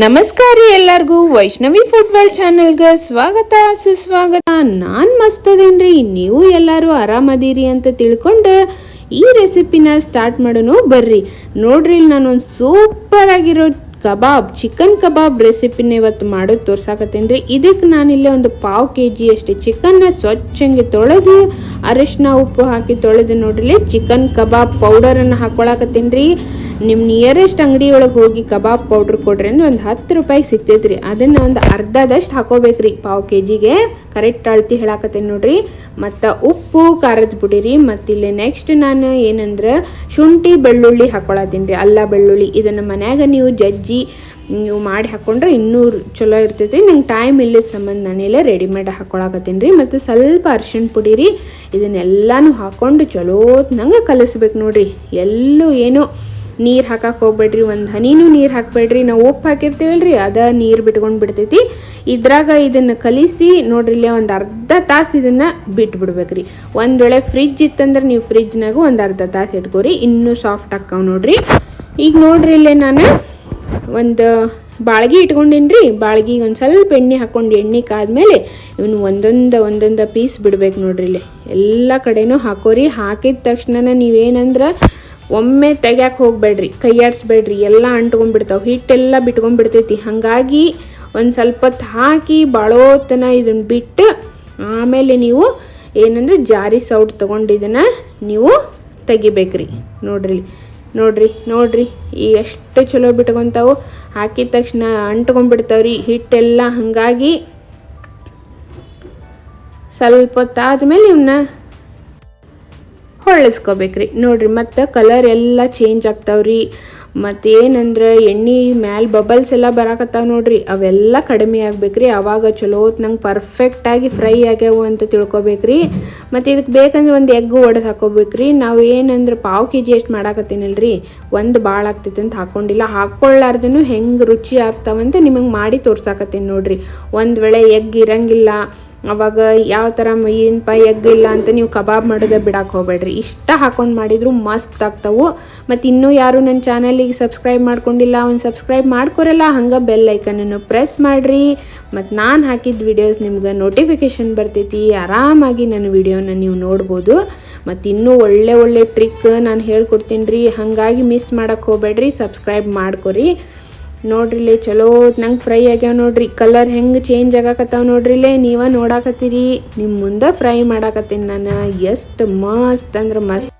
ನಮಸ್ಕಾರ ಎಲ್ಲರಿಗೂ. Vaishnavi food world ಚಾನಲ್ಗೆ ಸ್ವಾಗತ, ಸುಸ್ವಾಗತ. ನಾನು ಮಸ್ತದೇನ್ರಿ, ನೀವು ಎಲ್ಲರೂ ಆರಾಮದೀರಿ ಅಂತ ತಿಳ್ಕೊಂಡು ಈ ರೆಸಿಪಿನ ಸ್ಟಾರ್ಟ್ ಮಾಡೋಣ ಬರ್ರಿ. ನೋಡ್ರಿ ನಾನೊಂದು ಸೂಪರ್ ಆಗಿರೋ ಕಬಾಬ್ ಚಿಕನ್ ಕಬಾಬ್ ರೆಸಿಪಿನ ಇವತ್ತು ಮಾಡೋದು ತೋರ್ಸಾಕತ್ತೇನೆ ರೀ ಇದಕ್ಕೆ ನಾನಿಲ್ಲ ಒಂದು ಪಾವ್ ಕೆ ಜಿ ಅಷ್ಟು ಚಿಕನ್ನ ಸ್ವಚ್ಛಂಗೆ ತೊಳೆದು, ಅರಿಶಿನ, ಉಪ್ಪು ಹಾಕಿ ತೊಳೆದು ನೋಡ್ರಿ. ಚಿಕನ್ ಕಬಾಬ್ ಪೌಡರನ್ನು ಹಾಕೊಳಕತ್ತೀನಿ ರೀ ನಿಮ್ಮ ನಿಯರೆಸ್ಟ್ ಅಂಗಡಿಯೊಳಗೆ ಹೋಗಿ ಕಬಾಬ್ ಪೌಡ್ರ್ ಕೊಡ್ರಿ ಅಂದ್ರೆ ಒಂದು ಹತ್ತು ರೂಪಾಯಿಗೆ ಸಿಗ್ತೈತ್ರಿ. ಅದನ್ನು ಒಂದು ಅರ್ಧದಷ್ಟು ಹಾಕೋಬೇಕ್ರಿ. ಪಾವ್ ಕೆ ಜಿಗೆ ಕರೆಕ್ಟ್ ಅಳ್ತಿ ಹೇಳಾಕತ್ತೀನಿ ನೋಡ್ರಿ. ಮತ್ತು ಉಪ್ಪು, ಖಾರದ ಪುಡಿ ರೀ ಮತ್ತು ಇಲ್ಲಿ ನೆಕ್ಸ್ಟ್ ನಾನು ಏನಂದ್ರೆ ಶುಂಠಿ, ಬೆಳ್ಳುಳ್ಳಿ ಹಾಕೊಳತ್ತೀನಿ ರೀ. ಅಲ್ಲ, ಬೆಳ್ಳುಳ್ಳಿ. ಇದನ್ನು ಮನ್ಯಾಗ ನೀವು ಜಜ್ಜಿ ನೀವು ಮಾಡಿ ಹಾಕೊಂಡ್ರೆ ಇನ್ನೂ ಚಲೋ ಇರ್ತೈತಿ ನಂಗೆ ಟೈಮ್ ಇಲ್ಲ ಸಂಬಂಧ ನಾನೆಲ್ಲ ರೆಡಿಮೇಡ್ ಹಾಕ್ಕೊಳಕತ್ತೀನಿ ರೀ. ಮತ್ತು ಸ್ವಲ್ಪ ಅರ್ಶಿಣ ಪುಡಿ ರೀ ಇದನ್ನೆಲ್ಲಾನು ಹಾಕೊಂಡು ಚಲೋತ್ ನಂಗೆ ಕಲಿಸ್ಬೇಕು ನೋಡ್ರಿ. ಎಲ್ಲೂ ಏನೂ ನೀರು ಹಾಕಕ್ಕೆ ಹೋಗ್ಬೇಡ್ರಿ, ಒಂದು ಹನಿನೂ ನೀರು ಹಾಕಬೇಡ್ರಿ. ನಾವು ಉಪ್ಪು ಹಾಕಿರ್ತೀವಲ್ರಿ, ಅದ ನೀರು ಬಿಟ್ಕೊಂಡು ಬಿಡ್ತೈತಿ. ಇದ್ರಾಗ ಇದನ್ನು ಕಲಿಸಿ, ನೋಡ್ರಿ ಇಲ್ಲೇ ಒಂದು ಅರ್ಧ ತಾಸು ಇದನ್ನು ಬಿಟ್ಟು ಬಿಡ್ಬೇಕ್ರಿ ಒಂದು ವೇಳೆ ಫ್ರಿಜ್ ಇತ್ತಂದ್ರೆ ನೀವು ಫ್ರಿಜ್ನಾಗು ಒಂದು ಅರ್ಧ ತಾಸು ಇಟ್ಕೋರಿ. ಇನ್ನೂ ಸಾಫ್ಟ್ ಹಾಕಾವ್ ನೋಡ್ರಿ. ಈಗ ನೋಡ್ರಿ ಇಲ್ಲೇ ನಾನು ಒಂದು ಬಾಳ್ಗಿ ಇಟ್ಕೊಂಡಿನ್ರಿ. ಬಾಳ್ಗಿಗೆ ಒಂದು ಸ್ವಲ್ಪ ಎಣ್ಣೆ ಹಾಕ್ಕೊಂಡು ಎಣ್ಣೆ ಕಾದ್ಮೇಲೆ ಇವನು ಒಂದೊಂದು ಒಂದೊಂದು ಪೀಸ್ ಬಿಡ್ಬೇಕು ನೋಡ್ರಿ ಇಲ್ಲಿ. ಎಲ್ಲ ಕಡೆನೂ ಹಾಕೋರಿ. ಹಾಕಿದ ತಕ್ಷಣ ನೀವೇನಂದ್ರೆ ಒಮ್ಮೆ ತೆಗ್ಯಾಕೆ ಹೋಗ್ಬೇಡ್ರಿ, ಕೈಯಾಡಿಸ್ಬೇಡ್ರಿ, ಎಲ್ಲ ಅಂಟ್ಕೊಂಡ್ಬಿಡ್ತಾವೆ, ಹಿಟ್ಟೆಲ್ಲ ಬಿಟ್ಕೊಂಡ್ಬಿಡ್ತೈತಿ. ಹಾಗಾಗಿ ಒಂದು ಸ್ವಲ್ಪ ಹೊತ್ತು ಹಾಕಿ ಬಾಳೋತನ ಇದನ್ನು ಬಿಟ್ಟು ಆಮೇಲೆ ನೀವು ಏನಂದ್ರೆ ಜಾರಿ ಸೌಟ್ ತೊಗೊಂಡು ನೀವು ತೆಗಿಬೇಕ್ರಿ. ನೋಡ್ರಿ ನೋಡ್ರಿ ನೋಡ್ರಿ, ಈ ಎಷ್ಟು ಚಲೋ ಬಿಟ್ಕೊಂತಾವು. ಹಾಕಿದ ತಕ್ಷಣ ಅಂಟ್ಕೊಂಡ್ಬಿಡ್ತಾವ್ರಿ ಹಿಟ್ಟೆಲ್ಲ. ಹಾಗಾಗಿ ಸ್ವಲ್ಪ ಹೊತ್ತಾದ್ಮೇಲೆ ಇವನ್ನ ಹೊಳ್ಳಿಸ್ಕೋಬೇಕ್ರಿ ನೋಡ್ರಿ, ಮತ್ತು ಕಲರ್ ಎಲ್ಲ ಚೇಂಜ್ ಆಗ್ತಾವ್ರಿ. ಮತ್ತು ಏನಂದ್ರೆ ಎಣ್ಣೆ ಮ್ಯಾಲೆ ಬಬಲ್ಸ್ ಎಲ್ಲ ಬರಾಕತ್ತಾವ ನೋಡ್ರಿ. ಅವೆಲ್ಲ ಕಡಿಮೆ ಆಗ್ಬೇಕ್ರಿ. ಅವಾಗ ಚಲೋ ನಂಗೆ ಪರ್ಫೆಕ್ಟಾಗಿ ಫ್ರೈ ಆಗ್ಯಾವು ಅಂತ ತಿಳ್ಕೊಬೇಕ್ರಿ. ಮತ್ತು ಇದಕ್ಕೆ ಬೇಕಂದ್ರೆ ಒಂದು ಎಗ್ ಒಡೆದು ಹಾಕೋಬೇಕ್ರಿ. ನಾವು ಏನಂದ್ರೆ ಪಾವು ಕೆ ಜಿ ಎಷ್ಟು ಮಾಡಾಕತ್ತೀನಲ್ರಿ. ಒಂದು ಭಾಳ ಆಗ್ತೈತೆ ಅಂತ ಹಾಕ್ಕೊಂಡಿಲ್ಲ ಹಾಕ್ಕೊಳ್ಳಾರ್ದೂ ಹೆಂಗೆ ರುಚಿ ಆಗ್ತಾವಂತ ನಿಮಗೆ ಮಾಡಿ ತೋರ್ಸಾಕತ್ತೀನಿ ನೋಡ್ರಿ. ಒಂದು ವೇಳೆ ಎಗ್ ಇರಂಗಿಲ್ಲ ಅವಾಗ ಯಾವ ಥರ ಏನಪ್ಪ ಎಗ್ ಇಲ್ಲ ಅಂತ ನೀವು ಕಬಾಬ್ ಮಾಡೋದೇ ಬಿಡಕ್ಕೆ ಹೋಗ್ಬೇಡ್ರಿ. ಇಷ್ಟ ಹಾಕೊಂಡು ಮಾಡಿದ್ರು ಮಸ್ತ್ ಆಗ್ತಾವು. ಮತ್ತು ಇನ್ನೂ ಯಾರು ನನ್ನ ಚಾನಲಿಗೆ ಸಬ್ಸ್ಕ್ರೈಬ್ ಮಾಡ್ಕೊಂಡಿಲ್ಲ, ಅವ್ನು ಸಬ್ಸ್ಕ್ರೈಬ್ ಮಾಡ್ಕೊರಲ್ಲ, ಹಂಗೆ ಬೆಲ್ ಐಕನನ್ನು ಪ್ರೆಸ್ ಮಾಡಿರಿ. ಮತ್ತು ನಾನು ಹಾಕಿದ ವಿಡಿಯೋಸ್ ನಿಮ್ಗೆ ನೋಟಿಫಿಕೇಶನ್ ಬರ್ತೈತಿ. ಆರಾಮಾಗಿ ನನ್ನ ವಿಡಿಯೋನ ನೀವು ನೋಡ್ಬೋದು. ಮತ್ತು ಇನ್ನೂ ಒಳ್ಳೆ ಒಳ್ಳೆ ಟ್ರಿಕ್ ನಾನು ಹೇಳ್ಕೊಡ್ತೀನಿ ರೀ. ಹಾಗಾಗಿ ಮಿಸ್ ಮಾಡೋಕ್ಕೆ ಹೋಗ್ಬೇಡ್ರಿ ಸಬ್ಸ್ಕ್ರೈಬ್ ಮಾಡ್ಕೊರಿ. ನೋಡ್ರಿಲೆ ಚಲೋ ನಂಗೆ ಫ್ರೈ ಆಗ್ಯಾವ ನೋಡ್ರಿ. ಕಲರ್ ಹೆಂಗೆ ಚೇಂಜ್ ಆಗಾಕತ್ತಾವ ನೋಡ್ರಿಲೆ ನೀವ ನೋಡಾಕತ್ತೀರಿ. ನಿಮ್ಮ ಮುಂದೆ ಫ್ರೈ ಮಾಡಾಕತ್ತೀನಿ ನಾನು. ಎಷ್ಟು ಮಸ್ತ್ ಅಂದ್ರೆ ಮಸ್ತ್.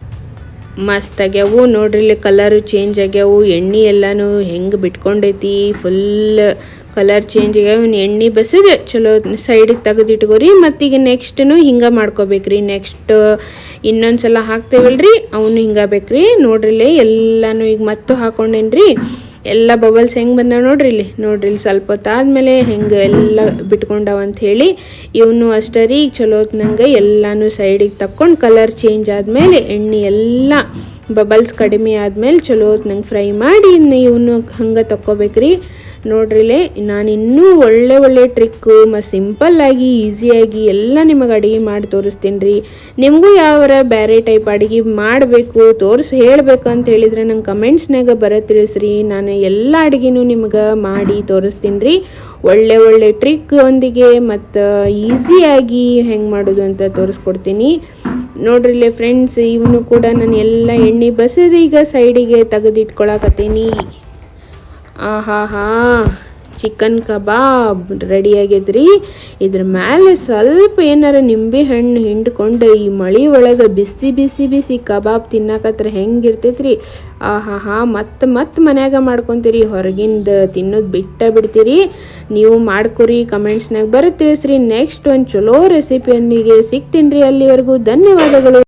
ಮಸ್ತ್ ಆಗ್ಯಾವು ನೋಡ್ರಿಲೆ ಕಲರ್ ಚೇಂಜ್ ಆಗ್ಯಾವು. ಎಣ್ಣೆ ಎಲ್ಲಾನು ಹೆಂಗೆ ಬಿಟ್ಕೊಂಡೈತಿ. ಫುಲ್ ಕಲರ್ ಚೇಂಜ್ ಆಗ್ಯಾವ. ಎಣ್ಣೆ ಬಸಿದೆ ಚಲೋ ಸೈಡಿಗೆ ತೆಗೆದಿಟ್ಕೋರಿ. ಮತ್ತೀಗ ನೆಕ್ಸ್ಟ್ನು ಹಿಂಗೆ ಮಾಡ್ಕೋಬೇಕ್ರಿ. ನೆಕ್ಸ್ಟ್ ಇನ್ನೊಂದ್ಸಲ ಹಾಕ್ತೇವಲ್ರಿ, ಅವನು ಹಿಂಗೆ ಬೇಕ್ರಿ. ನೋಡ್ರಿಲೆ ಎಲ್ಲಾನು ಈಗ ಮತ್ತೂ ಹಾಕೊಂಡೇನ್ರಿ. ಎಲ್ಲ ಬಬಲ್ಸ್ ಹೆಂಗೆ ಬಂದಾವ ನೋಡ್ರಿ ಇಲ್ಲಿ? ನೋಡ್ರಿ ಇಲ್ಲಿ ಸ್ವಲ್ಪ ಹೊತ್ತಾದ್ಮೇಲೆ ಹೆಂಗೆ ಎಲ್ಲ ಬಿಟ್ಕೊಂಡಾವ ಅಂತ ಹೇಳಿ ಇವನು ಅಷ್ಟೇ ರೀ, ಚಲೋ ನಂಗೆ ಎಲ್ಲಾನು ಸೈಡಿಗೆ ತಕ್ಕೊಂಡು ಕಲರ್ ಚೇಂಜ್ ಆದಮೇಲೆ ಎಣ್ಣೆ ಎಲ್ಲ ಬಬಲ್ಸ್ ಕಡಿಮೆ ಆದಮೇಲೆ ಚಲೋ ನಂಗೆ ಫ್ರೈ ಮಾಡಿ ಇನ್ನು ಇವನು ಹಂಗೆ ತಕ್ಕೋಬೇಕ್ರಿ. ನೋಡ್ರಿಲೆ ನಾನು ಇನ್ನೂ ಒಳ್ಳೆ ಒಳ್ಳೆ ಟ್ರಿಕ್ಕು ಮತ್ತು ಸಿಂಪಲ್ಲಾಗಿ ಈಸಿಯಾಗಿ ಎಲ್ಲ ನಿಮಗೆ ಅಡುಗೆ ಮಾಡಿ ತೋರಿಸ್ತೀನಿ ರೀ ನಿಮಗೂ ಯಾವರ ಬೇರೆ ಟೈಪ್ ಅಡುಗೆ ಮಾಡಬೇಕು, ತೋರಿಸಿ, ಹೇಳಬೇಕು ಅಂತ ಹೇಳಿದರೆ ನಂಗೆ ಕಮೆಂಟ್ಸ್ನಾಗ ಬರ ತಿಳಿಸ್ರಿ. ನಾನು ಎಲ್ಲ ಅಡುಗೆನೂ ನಿಮ್ಗೆ ಮಾಡಿ ತೋರಿಸ್ತೀನಿ ರೀ ಒಳ್ಳೆ ಒಳ್ಳೆ ಟ್ರಿಕ್ ಒಂದಿಗೆ ಮತ್ತು ಈಸಿಯಾಗಿ ಹೆಂಗೆ ಮಾಡೋದು ಅಂತ ತೋರಿಸ್ಕೊಡ್ತೀನಿ. ನೋಡ್ರಿಲ್ಲೇ ಫ್ರೆಂಡ್ಸ್ ಇವನು ಕೂಡ ನಾನು ಎಲ್ಲ ಎಣ್ಣೆ ಬಸದೀಗ ಸೈಡಿಗೆ ತೆಗೆದಿಟ್ಕೊಳಕತ್ತೀನಿ. ಆಹಾ ಹಾ ಚಿಕನ್ ಕಬಾಬ್ ರೆಡಿ ಆಗಿದ್ರಿ ಇದ್ರ ಮೇಲೆ ಸ್ವಲ್ಪ ಏನಾರ ನಿಂಬೆ ಹಣ್ಣು ಹಿಂಡ್ಕೊಂಡು ಈ ಮಳಿ ಒಳಗೆ ಬಿಸಿ ಬಿಸಿ ಬಿಸಿ ಕಬಾಬ್ ತಿನ್ನಕತ್ರ ಹೆಂಗಿರ್ತೈತ್ರಿ. ಆಹಾ ಹಾ ಮತ್ತೆ ಮತ್ತೆ ಮನ್ಯಾಗ ಮಾಡ್ಕೊತೀರಿ. ಹೊರಗಿಂದ ತಿನ್ನೋದು ಬಿಟ್ಟ ಬಿಡ್ತೀರಿ. ನೀವು ಮಾಡ್ಕೊರಿ, ಕಮೆಂಟ್ಸ್ನಾಗ ಬರುತ್ತೀವಿ ತಿಳಿಸ್ರಿ. ನೆಕ್ಸ್ಟ್ ಒಂದು ಚಲೋ ರೆಸಿಪಿಯೊಂದಿಗೆ ಸಿಗ್ತೀನಿ ರೀ. ಅಲ್ಲಿವರೆಗೂ ಧನ್ಯವಾದಗಳು.